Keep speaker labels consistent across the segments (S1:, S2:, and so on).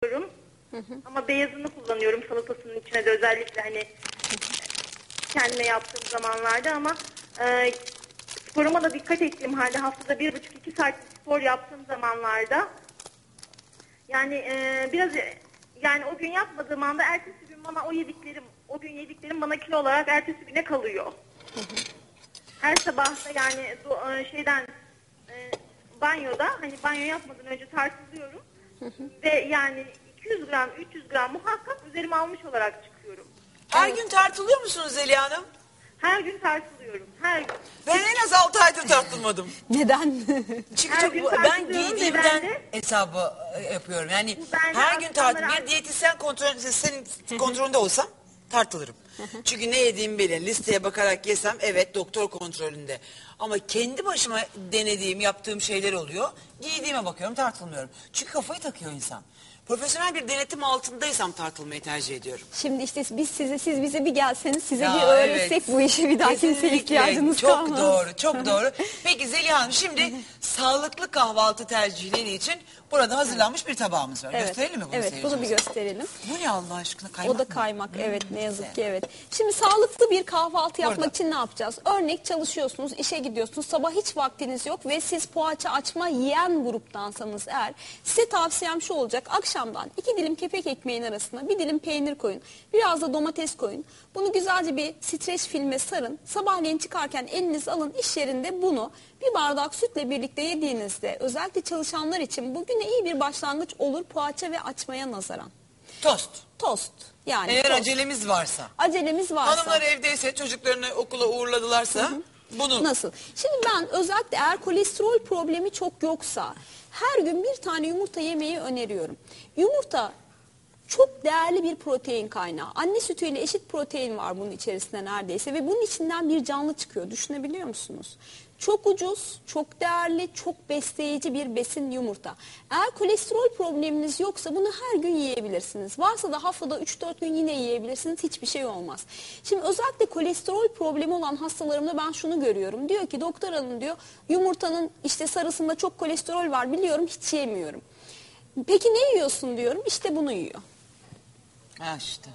S1: kullanıyorum. Ama beyazını kullanıyorum salatasının içine de özellikle hani kendime yaptığım zamanlarda ama e, sporuma da dikkat ettiğim halde haftada bir buçuk iki saat spor yaptığım zamanlarda yani e, biraz yani o gün yapmadığım anda ertesi gün bana o yediklerim o gün yediklerim bana kilo olarak ertesi güne kalıyor. Her sabah da yani do- e, şeyden e, banyoda hani banyo yapmadan önce tartılıyorum ve yani 200 gram 300 gram muhakkak üzerime almış olarak çıkıyorum.
S2: Her gün tartılıyor musunuz Zeliha Hanım?
S1: Her gün tartılıyorum. Her gün.
S2: Ben en az 6 aydır tartılmadım.
S3: Neden?
S2: Çünkü
S1: Her
S2: çok,
S1: gün
S2: ben
S1: tartılıyorum
S2: giydiğimden
S1: de-
S2: hesabı e, yapıyorum. Yani
S1: Bu
S2: her gün tart
S1: akşamları-
S2: bir diyetisyen kontrol senin kontrolünde olsam tartılırım. Çünkü ne yediğimi bilir. Listeye bakarak yesem evet doktor kontrolünde. Ama kendi başıma denediğim, yaptığım şeyler oluyor. Giydiğime bakıyorum tartılmıyorum. Çünkü kafayı takıyor insan. Profesyonel bir denetim altındaysam tartılmayı tercih ediyorum.
S3: Şimdi işte biz size siz bize bir gelseniz size
S2: Ya
S3: bir öğretsek
S2: evet.
S3: bu işi bir daha kimseye
S2: Kesinlikle.
S3: ihtiyacınız
S2: çok
S3: kalmaz.
S2: doğru, çok doğru. Peki Zeliha Hanım şimdi sağlıklı kahvaltı tercihleri için burada hazırlanmış bir tabağımız var.
S3: Evet.
S2: Gösterelim mi bunu
S3: Evet bunu bir
S2: seyircimize?
S3: gösterelim.
S2: Bu ne Allah aşkına kaymak
S3: O da
S2: mı?
S3: kaymak
S2: Hmm,
S3: evet ne yazık ki evet. Şimdi sağlıklı bir kahvaltı yapmak
S2: Burada.
S3: için ne yapacağız? Örnek çalışıyorsunuz, işe gidiyorsunuz, sabah hiç vaktiniz yok ve siz poğaça açma yiyen gruptansanız eğer size tavsiyem şu olacak. Akşamdan iki dilim kepek ekmeğin arasına bir dilim peynir koyun. Biraz da domates koyun. Bunu güzelce bir streç filme sarın. Sabahleyin çıkarken eliniz alın iş yerinde bunu bir bardak sütle birlikte yediğinizde özellikle çalışanlar için bugüne iyi bir başlangıç olur poğaça ve açmaya nazaran.
S2: Tost.
S3: Tost yani
S2: Eğer
S3: tost.
S2: acelemiz varsa.
S3: acelemiz varsa.
S2: Hanımlar evdeyse çocuklarını okula uğurladılarsa bunu
S3: Nasıl? Şimdi ben özellikle eğer kolesterol problemi çok yoksa her gün bir tane yumurta yemeyi öneriyorum. Yumurta çok değerli bir protein kaynağı. Anne sütüyle eşit protein var bunun içerisinde neredeyse ve bunun içinden bir canlı çıkıyor. Düşünebiliyor musunuz? Çok ucuz, çok değerli, çok besleyici bir besin yumurta. Eğer kolesterol probleminiz yoksa bunu her gün yiyebilirsiniz. Varsa da haftada 3-4 gün yine yiyebilirsiniz. Hiçbir şey olmaz. Şimdi özellikle kolesterol problemi olan hastalarımda ben şunu görüyorum. Diyor ki doktor hanım diyor yumurtanın işte sarısında çok kolesterol var biliyorum hiç yemiyorum. Peki ne yiyorsun diyorum işte bunu yiyor.
S2: Ha işte.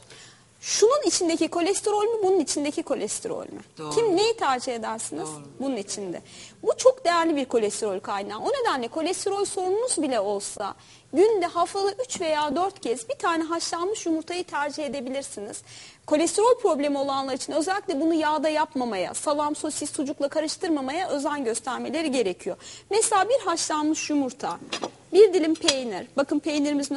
S3: Şunun içindeki kolesterol mü bunun içindeki kolesterol mü?
S2: Doğru.
S3: Kim neyi tercih edersiniz?
S2: Doğru.
S3: Bunun içinde. Bu çok değerli bir kolesterol kaynağı. O nedenle kolesterol sorununuz bile olsa günde haftada 3 veya 4 kez bir tane haşlanmış yumurtayı tercih edebilirsiniz. Kolesterol problemi olanlar için özellikle bunu yağda yapmamaya, salam, sosis, sucukla karıştırmamaya özen göstermeleri gerekiyor. Mesela bir haşlanmış yumurta, bir dilim peynir. Bakın peynirimizin